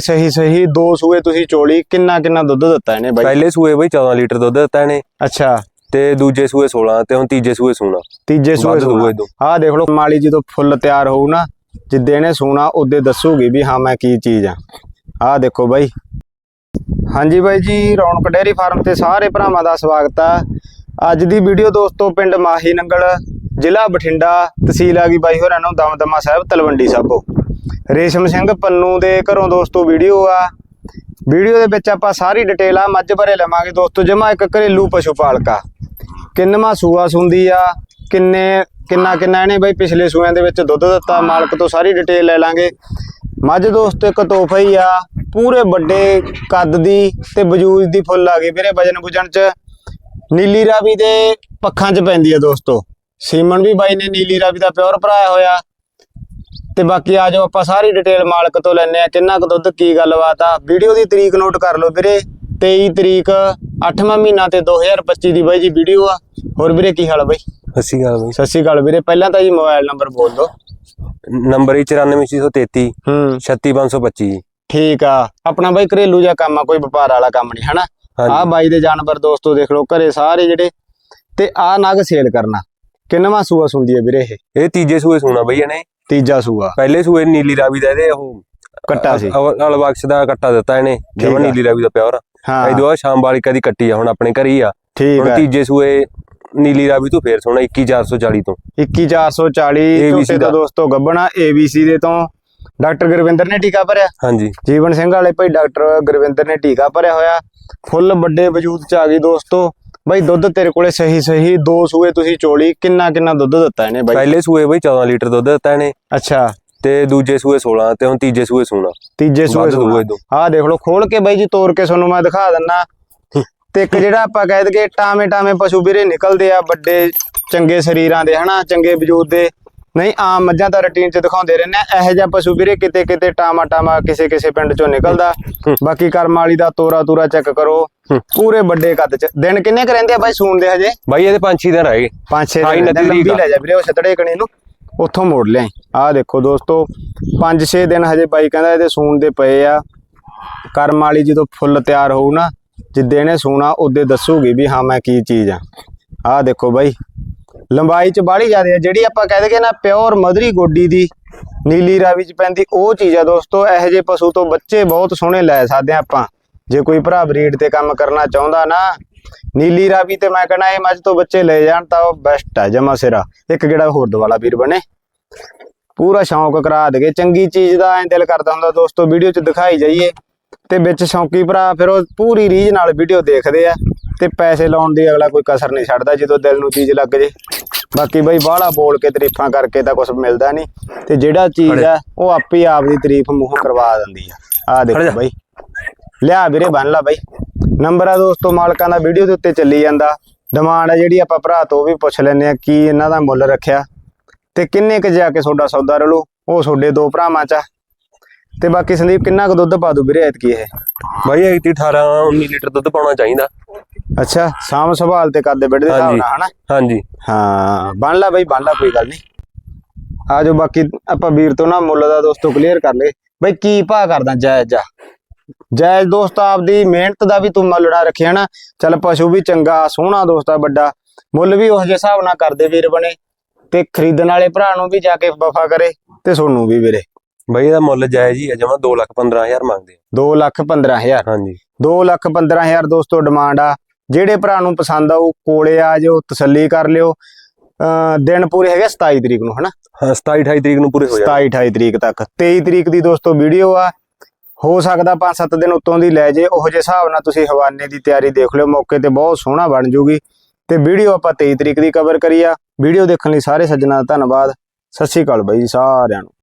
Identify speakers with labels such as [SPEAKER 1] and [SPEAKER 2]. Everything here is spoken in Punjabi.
[SPEAKER 1] ਸਹੀ ਸਹੀ। ਦੋ ਸੂਏ ਤੁਸੀਂ ਚੋਲੀ ਕਿੰਨਾ ਕਿੰਨਾ ਦੁੱਧ ਦਿੱਤਾ ਇਹਨੇ ਬਾਈ?
[SPEAKER 2] ਪਹਿਲੇ ਸੂਏ ਬਈ 14 ਲੀਟਰ ਦੁੱਧ ਦਿੱਤਾ ਇਹਨੇ।
[SPEAKER 1] ਅੱਛਾ।
[SPEAKER 2] ਤੇ ਦੂਜੇ ਸੂਏ 16 ਤੇ ਹੁਣ ਤੀਜੇ ਸੂਏ ਸੂਣਾ।
[SPEAKER 1] ਤੀਜੇ ਸੂਏ
[SPEAKER 2] ਦੂਏ ਤੋਂ।
[SPEAKER 1] ਆਹ ਦੇਖ ਲਓ ਮਾਲੀ ਜਦੋਂ ਫੁੱਲ ਤਿਆਰ ਹੋਊ ਨਾ ਜਿੱਦੇ ਇਹਨੇ ਸੂਣਾ ਉਹਦੇ ਦੱਸੂਗੀ ਵੀ ਹਾਂ ਮੈਂ ਕੀ ਚੀਜ਼ ਆ। ਆਹ ਦੇਖੋ ਬਾਈ। ਹਾਂਜੀ ਬਾਈ ਜੀ ਰੌਣਕ ਡੇਅਰੀ ਫਾਰਮ ਤੇ ਸਾਰੇ ਭਰਾਵਾਂ ਦਾ ਸਵਾਗਤ ਆ। ਅੱਜ ਦੀ ਵੀਡੀਓ ਦੋਸਤੋ ਪਿੰਡ ਮਾਹੀ ਨੰਗਲ ਜ਼ਿਲ੍ਹਾ ਬਠਿੰਡਾ ਤਹਿਸੀਲ ਆ ਗਈ ਬਾਈ ਹੋਰਾਂ ਨੂੰ ਦਮਦਮਾ ਸਾਹਿਬ ਤਲਵੰਡੀ ਸਾਬੋ। ਰੇਸ਼ਮ ਸਿੰਘ ਪੰਨੂ ਦੇ ਘਰੋਂ ਦੋਸਤੋ ਵੀਡੀਓ ਆ। ਵੀਡੀਓ ਦੇ ਵਿੱਚ ਆਪਾਂ ਸਾਰੀ ਡਿਟੇਲ ਆ, ਮੱਝ ਬਾਰੇ ਲਵਾਂਗੇ। ਦੋਸਤੋ, ਜਮਾ ਇੱਕ ਘਰੇਲੂ ਪਸ਼ੂ ਪਾਲਕਾ। ਕਿੰਨਵਾ ਸੂਆ ਸੁੰਦੀ ਆ, ਕਿੰਨੇ, ਕਿੰਨਾ ਕਿੰਨਾ ਇਹਨੇ ਬਈ ਪਿਛਲੇ ਸੂਆਂ ਦੇ ਵਿੱਚ ਦੁੱਧ ਦਿੱਤਾ, ਮਾਲਕ ਤੋਂ ਸਾਰੀ ਡਿਟੇਲ ਲੈ ਲਾਂਗੇ। ਮੱਝ ਦੋਸਤੋ, ਇੱਕ ਤੋਹਫਾ ਹੀ ਆ, ਪੂਰੇ ਵੱਡੇ ਕੱਦ ਦੀ ਤੇ ਵਜੂਦ ਦੀ ਫੁੱਲ ਆ ਗਈ ਵੀਰੇ ਵਜਨ ਬੁਜਣ ਚ। ਨੀਲੀ ਰਾਵੀ ਦੇ ਪੱਖਾਂ 'ਚ ਪੈਂਦੀ ਆ ਦੋਸਤੋ। ਸੀਮਨ ਵੀ ਬਾਈ ਨੇ ਨੀਲੀ ਰਾਵੀ ਦਾ ਪਿਓਰ ਭਰਾਇਆ ਹੋਇਆ। ਤੇ ਬਾਕੀ ਆ ਜਾਓ ਆਪਾਂ ਸਾਰੀ ਡਿਟੇਲ ਮਾਲਕ ਤੋਂ ਲੈਣੇ ਆ ਕਿੰਨਾ ਕੁ ਦੁੱਧ ਕੀ ਗੱਲਬਾਤ ਆ। ਵੀਡੀਓ ਦੀ ਤਰੀਕ ਨੋਟ ਕਰ ਲਓ ਵੀਰੇ। 23 ਤਰੀਕ 8ਵਾਂ ਮਹੀਨਾ ਤੇ 2025 ਦੀ ਬਾਈ ਜੀ ਵੀਡੀਓ ਆ। ਹੋਰ ਵੀਰੇ ਕੀ ਹਾਲ ਬਾਈ?
[SPEAKER 2] ਅਸੀਂ ਗੱਲ ਬਈ।
[SPEAKER 1] ਸਤਿ ਸ਼੍ਰੀ ਅਕਾਲ ਵੀਰੇ। ਪਹਿਲਾਂ ਤਾਂ ਜੀ ਮੋਬਾਈਲ ਨੰਬਰ ਬੋਲ ਦਿਓ।
[SPEAKER 2] ਨੰਬਰ ਹੀ। 94633
[SPEAKER 1] ਹੂੰ
[SPEAKER 2] 36525
[SPEAKER 1] ਠੀਕ ਆ। ਆਪਣਾ ਬਾਈ ਘਰੇਲੂ ਜਿਹਾ ਕੰਮ ਆ ਕੋਈ ਵਪਾਰ ਵਾਲਾ ਕੰਮ ਨਹੀਂ ਹਨਾ? ਆ ਬਾਈ ਦੇ ਜਾਨਵਰ ਦੋਸਤੋ ਦੇਖ ਲਓ ਘਰੇ ਸਾਰੇ ਜਿਹੜੇ। ਤੇ ਆ ਨਗ ਸੇਲ ਕਰਨਾ। ਕਿੰਨਵਾਂ ਸੂਆ ਸੁੰਦੀ ਹੈ ਵੀਰੇ ਇਹ?
[SPEAKER 2] ਇਹ ਤੀਜੇ ਸੂਏ ਸੂਣਾ ਬਈ ਇਹਨੇ।
[SPEAKER 1] ਤੀਜਾ ਸੂਆ।
[SPEAKER 2] ਪਹਿਲੇ ਸੂਏ ਨੀਲੀ ਰਾਵੀ ਦਾ ਇਹਦੇ ਉਹ
[SPEAKER 1] ਕੱਟਾ ਸੀ।
[SPEAKER 2] ਅਲਬਖਸ਼ ਦਾ ਕੱਟਾ ਦਿੱਤਾ ਇਹਨੇ
[SPEAKER 1] ਆ।
[SPEAKER 2] ਨੀਲੀ ਰਾਵੀ ਦਾ ਪਿਓਰ
[SPEAKER 1] ਹਾਂ।
[SPEAKER 2] ਇਹ ਦੁਆ ਸ਼ਾਮ ਵਾਲੀ ਕਦੀ ਕੱਟੀ ਆ ਹੁਣ ਆਪਣੇ ਘਰ ਹੀ ਆ।
[SPEAKER 1] ਠੀਕ ਹੈ
[SPEAKER 2] ਤੀਜੇ ਸੂਏ ਨੀਲੀ ਰਾਵੀ ਤੋਂ ਫੇਰ ਸੋਣਾ 21440 ਤੋਂ।
[SPEAKER 1] 21440
[SPEAKER 2] ABC
[SPEAKER 1] ਝੋਟੇ
[SPEAKER 2] ਦਾ।
[SPEAKER 1] ਤੋਂ ਦੋਸਤੋ ਗੱਬਣਾ ABC ਦੇ ਤੋਂ। ਡਾਕਟਰ ਗੁਰਵਿੰਦਰ ਨੇ ਟੀਕਾ ਭਰਿਆ।
[SPEAKER 2] ਹਾਂਜੀ।
[SPEAKER 1] ਜੀਵਨ ਸਿੰਘ ਵਾਲੇ ਭਾਈ ਡਾਕਟਰ ਗੁਰਵਿੰਦਰ ਨੇ ਟੀਕਾ ਭਰਿਆ ਹੋਇਆ। ਫੁੱਲ ਵੱਡੇ ਵਜੂਦ ਚ ਆ ਗਈ ਦੋਸਤੋ। ਬਾਈ ਦੁੱਧ ਤੇਰੇ ਕੋਲੇ ਸਹੀ ਸਹੀ ਦੋ ਸੂਏ ਤੁਸੀਂ ਚੋਲੀ ਕਿੰਨਾ ਕਿੰਨਾ ਦੁੱਧ ਦਿੱਤਾ ਇਹਨੇ ਬਾਈ?
[SPEAKER 2] ਪਹਿਲੇ ਸੂਏ ਬਈ 14 ਲੀਟਰ ਦੁੱਧ ਦਿੱਤਾ ਇਹਨੇ।
[SPEAKER 1] ਅੱਛਾ।
[SPEAKER 2] ਤੇ ਦੂਜੇ ਸੂਏ 16 ਤੇ ਹੁਣ ਤੀਜੇ ਸੂਏ ਸੂਣਾ
[SPEAKER 1] ਤੀਜੇ ਸੂਏ
[SPEAKER 2] ਦੂਏ ਤੋਂ
[SPEAKER 1] ਆਹ ਦੇਖ ਲਓ ਖੋਲ ਕੇ ਬਾਈ ਜੀ ਤੋੜ ਕੇ ਤੁਹਾਨੂੰ ਮੈਂ ਦਿਖਾ ਦਿੰਨਾ। ਤੇ ਇੱਕ ਜਿਹੜਾ ਆਪਾਂ ਕਹਿ ਦਈਏ ਟਾਵੇਂ ਟਾਵੇਂ ਪਸ਼ੂ ਵੀਰੇ ਨਿਕਲਦੇ ਆ ਵੱਡੇ ਚੰਗੇ ਸਰੀਰਾਂ ਦੇ ਹਨਾ? ਚੰਗੇ ਵਜੂਦ ਦੇ। ਨਹੀਂ ਆਮ ਮੱਝਾਂ ਤਾਂ ਰੁਟੀਨ ਚ ਦਿਖਾਉਂਦੇ ਰਹਿੰਦੇ ਆ ਇਹੋ ਜਿਹਾ ਪਸ਼ੂ ਵੀਰੇ ਕਿਤੇ ਕਿਤੇ ਟਾਮਾ ਟਾਮਾ ਕਿਸੇ ਕਿਸੇ ਪਿੰਡ ਚੋਂ ਨਿਕਲਦਾ। ਬਾਕੀ ਕਰਮ ਵਾਲੀ ਦਾ ਤੋਰਾ ਤੂਰਾ ਚੈੱਕ ਕਰੋ। ਪੂਰੇ ਵੱਡੇ ਕੱਦ ਚ। ਦਿਨ ਕਿੰਨੇ ਕ ਰਹਿੰਦੇ ਆ ਬਾਈ ਸੂਣ ਦੇ ਹਜੇ?
[SPEAKER 2] ਬਾਈ ਇਹਦੇ 5-6 ਦਿਨ ਰਹਿ ਗਏ।
[SPEAKER 1] ਦਿਨ ਲੰਬੀ
[SPEAKER 2] ਆ।
[SPEAKER 1] ਲੈ ਜਾ ਵੀਰੇ ਉਹ ਛਤੜੇ ਕਣੀ ਨੂੰ। ਉੱਥੋਂ ਮੋੜ ਲਿਆਈ। ਆਹ ਦੇਖੋ ਦੋਸਤੋ 5-6 ਦਿਨ ਹਜੇ ਬਾਈ ਕਹਿੰਦਾ ਇਹਦੇ ਸੂਣ ਦੇ ਪਏ ਆ। ਕਰਮ ਵਾਲੀ ਜਦੋਂ ਫੁੱਲ ਤਿਆਰ ਹੋਊ ਨਾ ਜਿੱਦੇ ਇਹਨੇ ਸੂਣਾ ਉਹਦੇ ਦੱਸੂਗੀ ਵੀ ਹਾਂ ਮੈਂ ਕੀ ਚੀਜ਼ ਆ। ਆਹ ਦੇਖੋ ਬਾਈ ਲੰਬਾਈ ਚ ਬਾਹਲੀ ਜ਼ਿਆਦਾ ਆ। ਜਿਹੜੀ ਆਪਾਂ ਕਹਿ ਦਈਏ ਨਾ ਪਿਓਰ ਮਧਰੀ ਗੋਡੀ ਦੀ ਨੀਲੀ ਰਾਵੀ ਚ ਪੈਂਦੀ, ਉਹ ਚੀਜ਼ ਆ ਦੋਸਤੋ, ਇਹੋ ਜਿਹੇ ਪਸ਼ੂ ਤੋਂ ਬੱਚੇ ਬਹੁਤ ਸੋਹਣੇ ਲੈ ਸਕਦੇ ਆ ਆਪਾਂ। ਜੇ ਕੋਈ ਭਰਾ ਬਰੀਡ ਤੇ ਕੰਮ ਕਰਨਾ ਚਾਹੁੰਦਾ ਨਾ, ਨੀਲੀ ਰਾਵੀ ਤੇ ਮੈਂ ਕਹਣਾ ਇਹ ਮੱਝ ਤੋਂ ਬੱਚੇ ਲੈ ਜਾਣ ਤਾਂ ਉਹ ਬੈਸਟ ਹੈ ਜਮਾ ਸਿਰਾ। ਇੱਕ ਜਿਹੜਾ ਹੋਰ ਦਵਾਲਾ ਵੀਰ ਬਣੇ। ਪੂਰਾ ਸ਼ੌਂਕ ਕਰਾ ਦੇਗੇ। ਚੰਗੀ ਚੀਜ਼ ਦਾ ਐਂ ਦਿਲ ਕਰਦਾ ਹੁੰਦਾ ਦੋਸਤੋ, ਵੀਡੀਓ 'ਚ ਦਿਖਾਈ ਜਾਈਏ। ਤੇ ਵਿੱਚ ਸ਼ੌਂਕੀ ਭਰਾ ਫਿਰ ਉਹ ਪੂਰੀ ਰੀਝ ਨਾਲ ਵੀਡੀਓ ਦੇਖਦੇ ਆ। ਤੇ ਪੈਸੇ ਲਾਉਣ ਦੀ ਅਗਲਾ ਕੋਈ ਕਸਰ ਨਹੀਂ ਛੱਡਦਾ, ਜਦੋਂ ਦਿਲ ਨੂੰ ਚੀਜ਼ ਲੱਗ ਜੇ। ਬਾਕੀ ਬਈ ਬਾਹਲਾ ਬੋਲ ਕੇ ਤਾਰੀਫਾਂ ਕਰਕੇ ਤਾਂ ਕੁਝ ਮਿਲਦਾ ਨਹੀਂ। ਤੇ ਜਿਹੜਾ ਚੀਜ਼ ਆ ਉਹ ਆਪੇ ਆਪ ਦੀ ਤਾਰੀਫ ਮੂੰਹੋਂ ਕਰਵਾ ਦਿੰਦੀ ਆ। ਆ। ਦੇਖੋ ਬਈ। ਲਿਆ ਵੀਰੇ ਬੰਨ ਲਾ ਬਈ। ਨੰਬਰ ਆ ਦੋਸਤੋ ਮਾਲਕਾਂ ਦਾ ਵੀਡੀਓ ਦੇ ਉੱਤੇ ਚੱਲੀ ਜਾਂਦਾ। ਡਿਮਾਂਡ ਆ ਜਿਹੜੀ ਆਪਾਂ ਭਰਾ ਤੋਂ ਵੀ ਪੁੱਛ ਲੈਨੇ ਆ ਕੀ ਇਹਨਾਂ ਦਾ ਮੁੱਲ ਰੱਖਿਆ। ਤੇ ਕਿੰਨੇ ਕੁ ਜਾ ਕੇ ਤੁਹਾਡਾ ਸੌਦਾ ਰਲੂ ਉਹ ਤੁਹਾਡੇ ਦੋ ਭਰਾਵਾਂ ਚ। ਤੇ ਬਾਕੀ ਸੰਦੀਪ ਕਿੰਨਾ ਕੁ ਦੁੱਧ ਪਾ ਦੂ ਵੀਰੇ ਐਤਕੀ ਇਹ?
[SPEAKER 2] ਬਾਈ ਇਹ 18 19 ਲੀਟਰ ਦੁੱਧ ਪਾਉਣਾ ਚਾਹੀਦਾ।
[SPEAKER 1] ਅੱਛਾ ਸਾਮ ਸੰਭਾਲ ਤੇ ਕਰਦੇ ਬੈਠ ਦੇ ਹਿਸਾਬ। ਨਾਲ ਹਨਾ?
[SPEAKER 2] ਹਾਂਜੀ।
[SPEAKER 1] ਹਾਂ ਬੰਨ ਲਾ ਬਈ ਬੰਨ ਲਾ ਕੋਈ ਗੱਲ ਨਹੀਂ। ਆ ਜੋ ਬਾਕੀ ਆਪਾਂ ਵੀਰ ਤੋਂ ਨਾ ਮੁੱਲ ਦਾ ਦੋਸਤੋ ਕਲੀਅਰ ਕਰ ਲਏ। ਬਈ ਕੀ ਭਾਅ ਕਰਦਾ ਜਾਇਜ਼ ਜਾ? ਜਾਇਜ਼ ਦੋਸਤ ਆਪਦੀ ਮਿਹਨਤ ਦਾ ਵੀ ਤੂੰ ਮੁੱਲ ਨਾ ਰੱਖਿਆ ਨਾ। ਚੱਲ ਪਸ਼ੂ ਵੀ ਚੰਗਾ ਸੋਹਣਾ ਦੋਸਤ ਆ ਵੱਡਾ। ਮੁੱਲ ਵੀ ਜਿਹੇ ਹਿਸਾਬ ਨਾਲ ਕਰਦੇ ਵੀਰ ਬਣੇ। ਤੇ ਖਰੀਦਣ ਵਾਲੇ ਭਰਾ ਨੂੰ ਵੀ ਜਾ ਕੇ ਵਫਾ ਕਰੇ ਤੇ ਸੋਨੂੰ ਵੀ ਵੀਰੇ।
[SPEAKER 2] ਬਾਈ ਇਹਦਾ ਮੁੱਲ ਜਾਇਜ਼ ਹੀ ਹੈ ਜਮਾ 2 ਲੱਖ 15000 ਮੰਗਦੇ ਆ।
[SPEAKER 1] 2 ਲੱਖ 15000
[SPEAKER 2] ਹਾਂਜੀ।
[SPEAKER 1] 2 ਲੱਖ 15000 ਦੋਸਤੋ ਡਿਮਾਂਡ ਆ। ਜਿਹੜੇ ਭਰਾ ਨੂੰ ਪਸੰਦ ਆਊ ਕੋਲੇ ਆ ਜਾਓ ਤਸੱਲੀ ਕਰ ਲਿਓ। ਦਿਨ ਪੂਰੇ ਹੈਗੇ 27 ਤਰੀਕ ਨੂੰ ਹਨਾ?
[SPEAKER 2] ਹਾਂ 27 28 ਤਰੀਕ ਨੂੰ ਪੂਰੇ ਹੋ ਜਾਣਗੇ।
[SPEAKER 1] 27 28 ਤਰੀਕ ਤੱਕ। 23 ਤਰੀਕ ਦੀ ਦੋਸਤੋ ਵੀਡੀਓ ਆ। ਹੋ ਸਕਦਾ 5-7 ਦਿਨ ਉਤੋਂ ਦੀ ਲੈ ਜੇ। ਉਹੋ ਜਿਹੇ ਹਿਸਾਬ ਨਾਲ ਤੁਸੀਂ ਹਵਾਨੇ ਦੀ ਤਿਆਰੀ ਦੇਖ ਲਿਓ। ਮੌਕੇ ਤੇ ਬਹੁਤ ਸੋਹਣਾ ਬਣ ਜੂਗੀ। ਤੇ ਵੀਡੀਓ ਆਪਾਂ 23 ਤਰੀਕ ਦੀ ਕਵਰ ਕਰੀ ਆ। ਵੀਡੀਓ ਦੇਖਣ ਲਈ ਸਾਰੇ ਸੱਜਣਾ ਦਾ ਧੰਨਵਾਦ। ਸਤਿ ਸ਼੍ਰੀ ਅਕਾਲ ਬਾਈ ਜੀ ਸਾਰਿਆਂ ਨੂੰ।